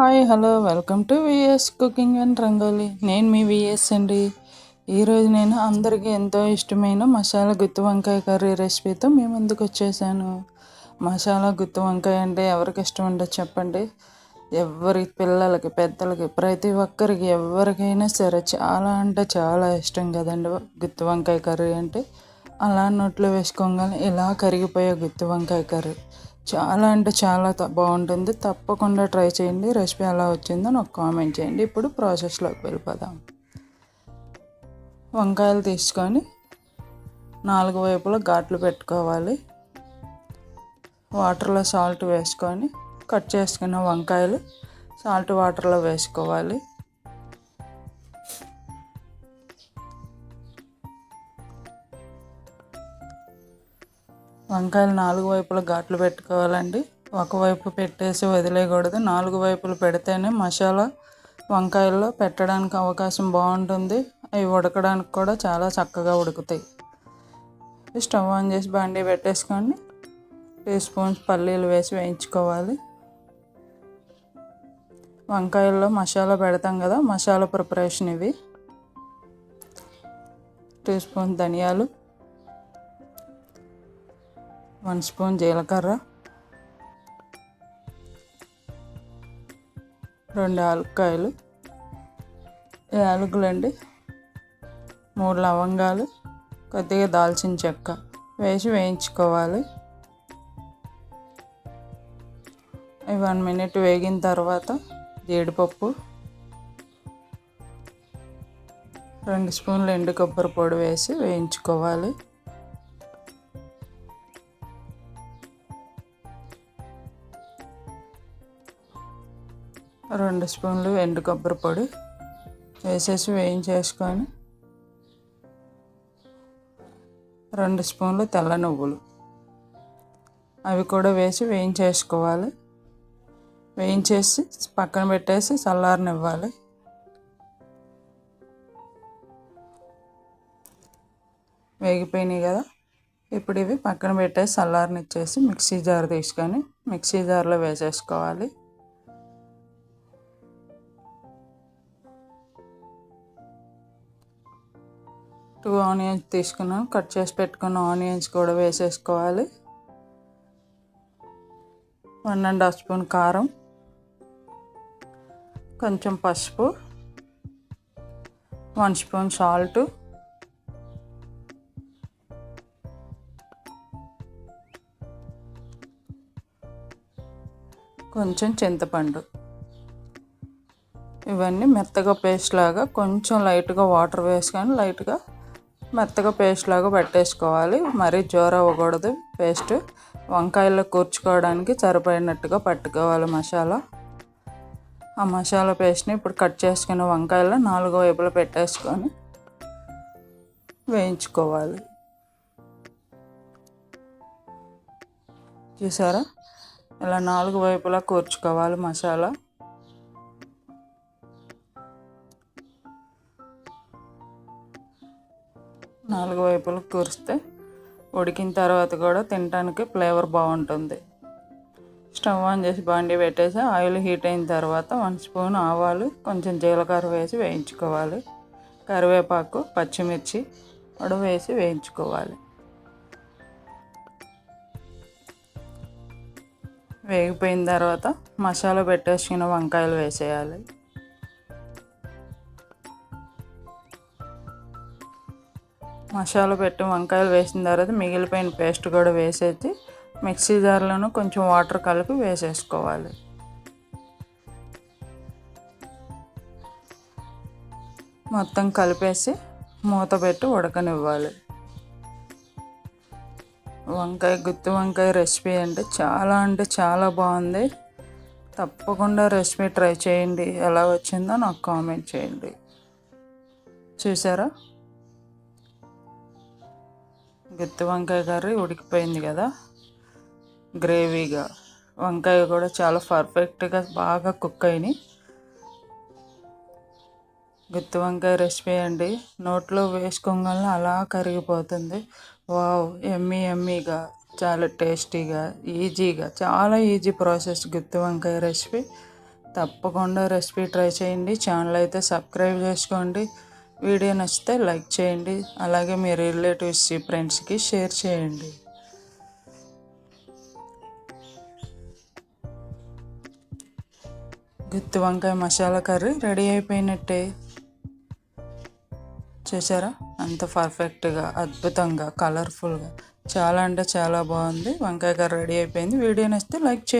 Hi hello welcome to VS cooking and rangoli. నేను మీ VS అండి. ఈరోజు నేను అందరికీ ఎంతో ఇష్టమైన మసాలా గుత్తి వంకాయ కర్రీ రెసిపీతో మీ ముందుకు వచ్చేసాను. మసాలా గుత్తి వంకాయ అంటే ఎవరికి ఇష్టం ఉండదు చెప్పండి. ఎవరి పిల్లలకి పెద్దలకి ప్రతి ఒక్కరికి ఎవరికైనా సరే చాలా అంటే చాలా ఇష్టం కదండి గుత్తి వంకాయ కర్రీ అంటే. అలా నోట్లో వేసుకోగానే ఇలా కరిగిపోయే గుత్తి వంకాయ కర్రీ. చాలా అంటే చాలా బాగుంటుంది. తప్పకుండా ట్రై చేయండి. రెసిపీ ఎలా వచ్చిందో నాకు కామెంట్ చేయండి. ఇప్పుడు ప్రాసెస్లోకి వెళ్ళిపోదాం. వంకాయలు తీసుకొని నాలుగు వైపులా ఘాట్లు పెట్టుకోవాలి. వాటర్లో సాల్ట్ వేసుకొని కట్ చేసుకున్న వంకాయలు సాల్ట్ వాటర్లో వేసుకోవాలి. వంకాయలు నాలుగు వైపుల ఘాట్లు పెట్టుకోవాలండి. ఒకవైపు పెట్టేసి వదిలేయకూడదు. నాలుగు వైపులు పెడితేనే మసాలా వంకాయల్లో పెట్టడానికి అవకాశం బాగుంటుంది. అవి ఉడకడానికి కూడా చాలా చక్కగా ఉడుకుతాయి. స్టవ్ ఆన్ చేసి బండి పెట్టేసుకొని టీ స్పూన్స్ పల్లీలు వేసి వేయించుకోవాలి. వంకాయల్లో మసాలా పెడతాం కదా మసాలా ప్రిపరేషన్ ఇవి. టీ స్పూన్ ధనియాలు వన్ స్పూన్ జీలకర్ర. రెండు ఆలుకాయలు యాలకులండి మూడు లవంగాలు. కొద్దిగా దాల్చిన చెక్క వేసి వేయించుకోవాలి. వన్ మినిట్ వేగిన తర్వాత జీడిపప్పు. రెండు స్పూన్లు ఎండు కొబ్బరి పొడి వేసి వేయించుకోవాలి. రెండు స్పూన్లు ఎండు కొబ్బరి పొడి వేసేసి వేయించేసుకొని రెండు స్పూన్లు తెల్ల నువ్వులు. అవి కూడా వేసి వేయించేసుకోవాలి. వేయించేసి పక్కన పెట్టేసి చల్లారనివ్వాలి. వేగిపోయినాయి కదా. ఇప్పుడు ఇవి పక్కన పెట్టేసి చల్లారనిచ్చేసి మిక్సీ జార్ తీసుకొని మిక్సీ జార్లో వేసేసుకోవాలి. టూ ఆనియన్స్ తీసుకున్నాను కట్ చేసి పెట్టుకున్న ఆనియన్స్ కూడా వేసేసుకోవాలి. వన్ అండ్ హాఫ్ స్పూన్ కారం. కొంచెం పసుపు. One spoon salt. కొంచెం చింతపండు. ఇవన్నీ మెత్తగా పేస్ట్ లాగా కొంచెం లైట్గా వాటర్ వేసుకొని లైట్గా మెత్తగా పేస్ట్ లాగా పెట్టేసుకోవాలి. మరీ జోర అవ్వకూడదు. పేస్ట్ వంకాయల్లో కూర్చుకోవడానికి సరిపోయినట్టుగా పట్టుకోవాలి మసాలా. ఆ మసాలా పేస్ట్ని ఇప్పుడు కట్ చేసుకున్న వంకాయలు నాలుగు వైపులు పెట్టేసుకొని వేయించుకోవాలి. చూసారా? ఇలా నాలుగు వైపులా కూర్చుకోవాలి మసాలా. నాలుగు వైపులకు కురిస్తే ఉడికిన తర్వాత కూడా తినడానికి ఫ్లేవర్ బాగుంటుంది. స్టవ్ ఆన్ చేసి బాండి పెట్టేసి ఆయిల్ హీట్ అయిన తర్వాత వన్ స్పూన్ ఆవాలు కొంచెం జీలకర్ర వేసి వేయించుకోవాలి. కరివేపాకు పచ్చిమిర్చి కూడా వేసి వేయించుకోవాలి. వేగిపోయిన తర్వాత మసాలా పెట్టేసుకున్న వంకాయలు వేసేయాలి. మసాలా పెట్టి వంకాయలు వేసిన తర్వాత మిగిలిపోయిన పేస్ట్ కూడా వేసేసి మిక్సీ జార్లోనూ కొంచెం వాటర్ కలిపి వేసేసుకోవాలి. మొత్తం కలిపేసి మూత పెట్టి ఉడకనివ్వాలి. వంకాయ గుత్తి వంకాయ రెసిపీ అంటే చాలా అంటే చాలా బాగుంది. తప్పకుండా రెసిపీ ట్రై చేయండి. ఎలా వచ్చిందో నాకు కామెంట్ చేయండి. చూసారా? గుత్తి వంకాయ కర్రీ ఉడికిపోయింది కదా. గ్రేవీగా. వంకాయ కూడా చాలా పర్ఫెక్ట్గా బాగా కుక్ అయినాయి. గుత్తి వంకాయ రెసిపీ అండి. నోట్లో వేసుకోగానే అలా కరిగిపోతుంది. వావ్ ఎమ్మీ ఎమ్మీగా చాలా టేస్టీగా ఈజీగా చాలా ఈజీ ప్రాసెస్ గుత్తి వంకాయ రెసిపీ. తప్పకుండా రెసిపీ ట్రై చేయండి. ఛానల్ అయితే సబ్స్క్రైబ్ చేసుకోండి. వీడియో నచ్చితే లైక్ చేయండి. అలాగే మీ రిలేటివ్స్ ఫ్రెండ్స్కి షేర్ చేయండి. గుత్తి వంకాయ మసాలా కర్రీ రెడీ అయిపోయినట్టే. చూసారా? అంత పర్ఫెక్ట్గా అద్భుతంగా కలర్ఫుల్గా. చాలా అంటే చాలా బాగుంది. వంకాయ కర్రీ రెడీ అయిపోయింది. వీడియో నచ్చితే లైక్ చేయండి.